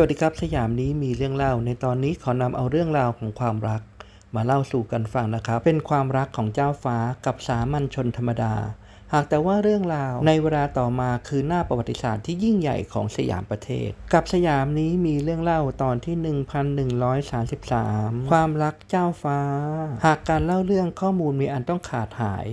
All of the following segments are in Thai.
วัสดีครับสยามนี้มีเรื่องเล่า ในตอนนี้ขอนำเอาเรื่องราวของความรัก มาเล่าสู่กันฟังนะครับ เป็นความรักของเจ้าฟ้ากับสามัญชนธรรมดา หากแต่ว่าเรื่องราวในเวลาต่อมาคือหน้าประวัติศาสตร์ที่ยิ่งใหญ่ของสยามประเทศ กับสยามนี้มีเรื่องเล่าตอนที่ 1133 ความรักเจ้าฟ้า หากการเล่าเรื่องข้อมูลมีอันต้องขาดหาย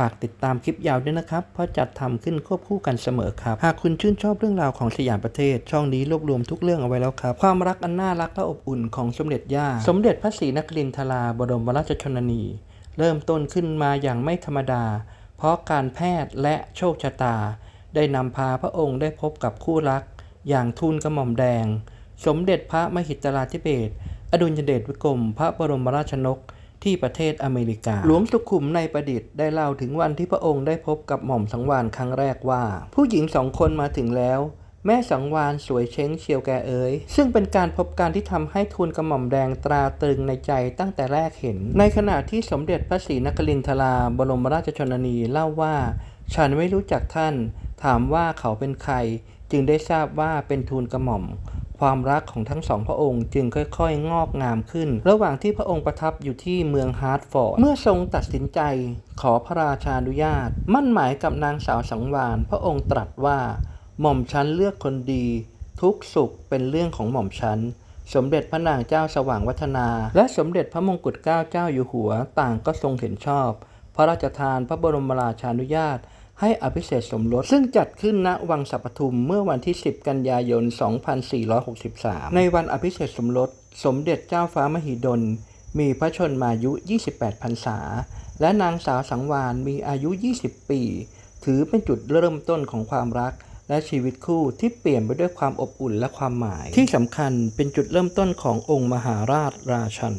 ฝากติดตามคลิปยาวด้วยนะครับ เพราะจัดทำขึ้นควบคู่กันเสมอครับ หากคุณชื่นชอบเรื่องราวของสยามประเทศ ช่องนี้รวบรวมทุกเรื่องเอาไว้แล้วครับ ความรักอันน่ารักและอบอุ่นของสมเด็จย่า สมเด็จพระศรีนครินทราบรมราชชนนี เริ่มต้นขึ้นมาอย่างไม่ธรรมดา เพราะการแพทย์และโชคชะตา ได้นำพาพระองค์ได้พบกับคู่รัก อย่างทูลกระหม่อมแดง สมเด็จพระมหิดลาธิเบศรอดุลยเดชวิกรม พระบรมราชนก ที่ประเทศอเมริกา หลวงสุขุมในประดิษฐ์ได้เล่าถึงวันที่พระองค์ได้พบกับหม่อมสังวานครั้งแรกว่า ผู้หญิงสองคนมาถึงแล้ว แม่สังวานสวยเช้งเชียวแกเอ๋ยซึ่งเป็นการพบการที่ทำให้ทูลกระหม่อมแดงตราตรึงในใจตั้งแต่แรกเห็น ในขณะที่สมเด็จพระศรีนครินทราบรมราชชนนีเล่าว่า ฉันไม่รู้จักท่าน ถามว่าเขาเป็นใคร จึงได้ทราบว่าเป็นทูลกระหม่อม ความรักของทั้งสองพระองค์จึงค่อยๆ งอกงามขึ้น ระหว่างที่พระองค์ประทับอยู่ที่เมืองฮาร์ดฟอร์ด เมื่อทรงตัดสินใจขอพระราชานุญาต มั่นหมายกับนางสาวสังวาน พระองค์ตรัสว่า หม่อมฉันเลือกคนดี ทุกสุขเป็นเรื่องของหม่อมฉันสมเด็จพระนางเจ้าสว่างวัฒนา และสมเด็จพระมงกุฎเกล้าเจ้าอยู่หัวต่างก็ทรงเห็นชอบ พระราชทานพระบรมราชานุญาต ให้อภิเษกสมรส ซึ่งจัดขึ้นณวังสัปทุมเมื่อวันที่ 10 กันยายน 2463 ในวันอภิเษกสมรส สมเด็จเจ้าฟ้ามหิดล มีพระชนมายุ 28 พรรษา และนางสาวสังวานมีอายุ 20 ปี ถือเป็นจุดเริ่มต้นของความรักและชีวิตคู่ที่เปลี่ยนไปด้วยความอบอุ่นและความหมาย ที่สำคัญเป็นจุดเริ่มต้นขององค์มหาราชราชัน